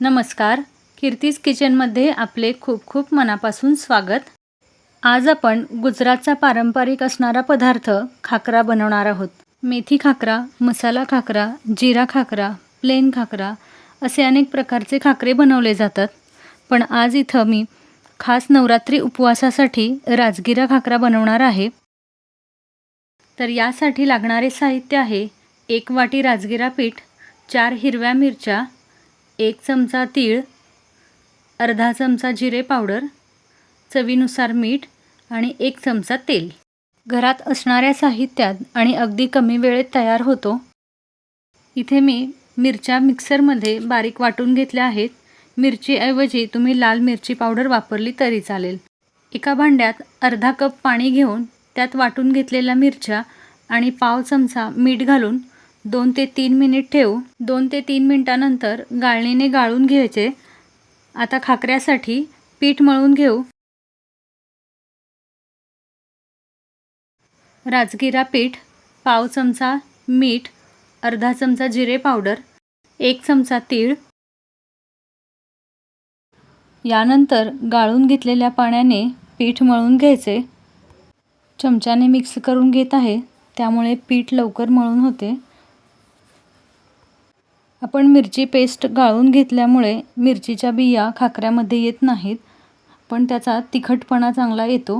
नमस्कार. कीर्तीज किचनमध्ये आपले खूप खूप मनापासून स्वागत. आज आपण गुजरातचा पारंपरिक असणारा पदार्थ खाकरा बनवणार आहोत. मेथी खाकरा मसाला खाकरा जिरा खाकरा प्लेन खाकरा असे अनेक प्रकारचे खाकरे बनवले जातात. पण आज इथं मी खास नवरात्री उपवासासाठी राजगिरा खाकरा बनवणार आहे. तर यासाठी लागणारे साहित्य आहे एक वाटी राजगिरा पीठ चार हिरव्या मिरच्या एक चमचा तीळ अर्धा चमचा जिरे पावडर चवीनुसार मीठ आणि एक चमचा तेल. घरात असणाऱ्या साहित्यात आणि अगदी कमी वेळेत तयार होतो. इथे मी मिरच्या मिक्सरमध्ये बारीक वाटून घेतल्या आहेत. मिरचीऐवजी तुम्ही लाल मिरची पावडर वापरली तरी चालेल. एका भांड्यात अर्धा कप पाणी घेऊन त्यात वाटून घेतलेल्या मिरच्या आणि पाव चमचा मीठ घालून दोन ते तीन मिनिट ठेवू. दोन ते तीन मिनटानंतर गाळणीने गाळून घ्यायचे. आता खाकऱ्यासाठी पीठ मळून घेऊ. राजगिरा पीठ पाव चमचा मीठ अर्धा चमचा जिरे पावडर एक चमचा तीळ. यानंतर गाळून घेतलेल्या पाण्याने पीठ मळून घ्यायचे. चमच्याने मिक्स करून घेत आहे. त्यामुळे पीठ लवकर मळून होते. आपण मिरची पेस्ट गाळून घेतल्यामुळे मिरचीच्या बिया खाकऱ्यामध्ये येत नाहीत पण त्याचा तिखटपणा चांगला येतो.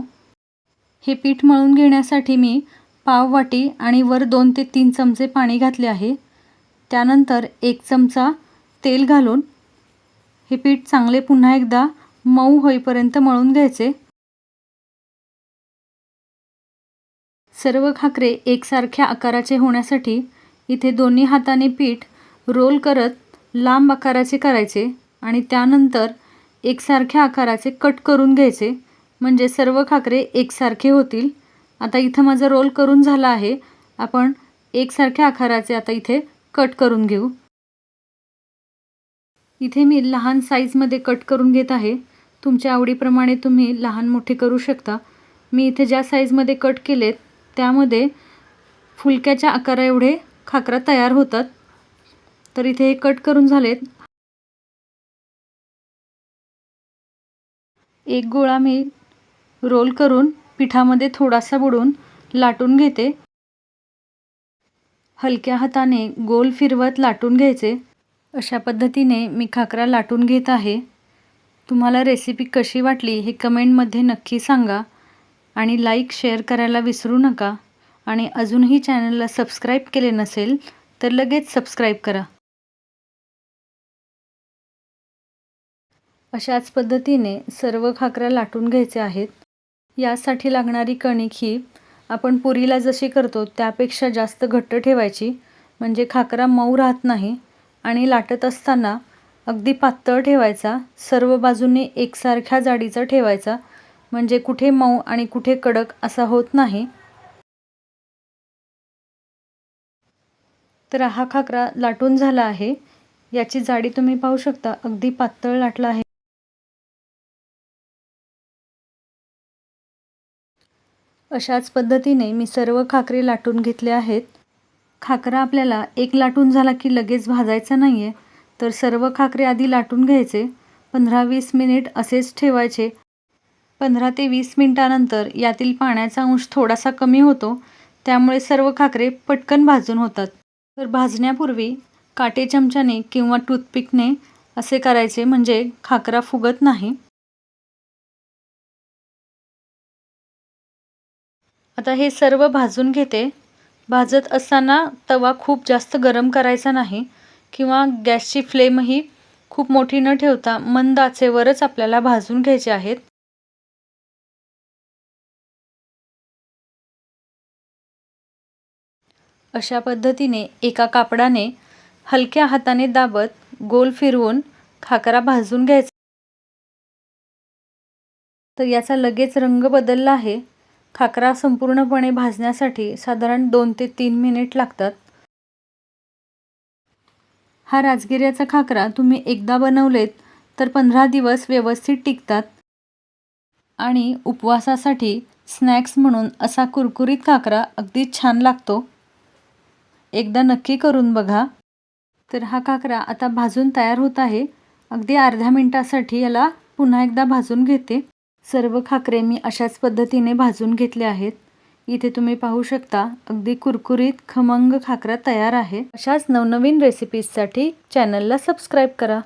हे पीठ मळून घेण्यासाठी मी पाव वाटी आणि वर दोन ते तीन चमचे पाणी घातले आहे. त्यानंतर एक चमचा तेल घालून हे पीठ चांगले पुन्हा एकदा मऊ होईपर्यंत मळून घ्यायचे. सर्व खाकरे एकसारख्या आकाराचे होण्यासाठी इथे दोन्ही हाताने पीठ रोल करत लांब आकाराचे करायचे आणि त्यानंतर एकसारख्या आकाराचे कट करून घ्यायचे. म्हणजे सर्व खाकरे एकसारखे होतील. आता इथं माझा रोल करून झाला आहे. आपण एकसारख्या आकाराचे आता इथे कट करून घेऊ. इथे मी लहान साईजमध्ये कट करून घेत आहे. तुमच्या आवडीप्रमाणे तुम्ही लहान मोठे करू शकता. मी इथे ज्या साईजमध्ये कट केलेत त्यामध्ये फुलक्याच्या आकारा एवढे खाकरा तयार होतात. तर इथे कट करून झालेत. एक गोळा मी रोल करून पिठामध्ये थोडासा बुडून लाटून घेते. हलक्या हाताने गोल फिरवत लाटून घ्यायचे. अशा पद्धतीने मी खाकरा लाटून घेत आहे. तुम्हाला रेसिपी कशी वाटली हे कमेंटमध्ये नक्की सांगा आणि लाईक शेअर करायला विसरू नका. आणि अजूनही चॅनलला सबस्क्राईब केले नसेल तर लगेच सबस्क्राईब करा. अशाच पद्धतीने सर्व खाकऱ्या लाटून घ्यायचे आहेत. यासाठी लागणारी कणिक ही आपण पुरीला जशी करतो त्यापेक्षा जास्त घट्ट ठेवायची. म्हणजे खाकरा मऊ राहत नाही आणि लाटत असताना अगदी पातळ ठेवायचा. सर्व बाजूने एकसारख्या जाडीचा ठेवायचा. म्हणजे कुठे मऊ आणि कुठे कडक असा होत नाही. तर हा खाकरा लाटून झाला आहे. याची जाडी तुम्ही पाहू शकता. अगदी पातळ लाटला आहे. अशाच पद्धतीने मी सर्व खाकरे लाटून घेतले आहेत. खाकरा आपल्याला एक लाटून झाला की लगेच भाजायचा नाही आहे तर सर्व खाकरे आधी लाटून घ्यायचे. पंधरा वीस मिनिट असेच ठेवायचे. पंधरा ते वीस मिनटानंतर यातील पाण्याचा अंश थोडासा कमी होतो त्यामुळे सर्व खाकरे पटकन भाजून होतात. तर भाजण्यापूर्वी काटे चमच्याने किंवा टूथपिकने असे करायचे म्हणजे खाकरा फुगत नाही. आता हे सर्व भाजून घेते. भाजत असताना तवा खूप जास्त गरम करायचा नाही किंवा गॅसची फ्लेमही खूप मोठी न ठेवता मंद आचेवरच आपल्याला भाजून घ्यायचे आहेत. अशा पद्धतीने एका कापडाने हलक्या हाताने दाबत गोल फिरवून खाकरा भाजून घ्यायचा. तर याचा लगेच रंग बदलला आहे. खाकरा संपूर्णपणे भाजण्यासाठी साधारण दोन ते तीन मिनिट लागतात. हा राजगिऱ्याचा खाकरा तुम्ही एकदा बनवलेत तर पंधरा दिवस व्यवस्थित टिकतात. आणि उपवासासाठी स्नॅक्स म्हणून असा कुरकुरीत खाकरा अगदी छान लागतो. एकदा नक्की करून बघा. तर हा खाकरा आता भाजून तयार होत आहे. अगदी अर्ध्या मिनटासाठी याला पुन्हा एकदा भाजून घेते. सर्व खाकरे मी अशाच पद्धतीने भाजून घेतले आहेत. इथे तुम्ही पाहू शकता अगदी कुरकुरीत खमंग खाकरा तयार आहे. अशाच नवनवीन रेसिपीजसाठी चॅनलला सबस्क्राईब करा.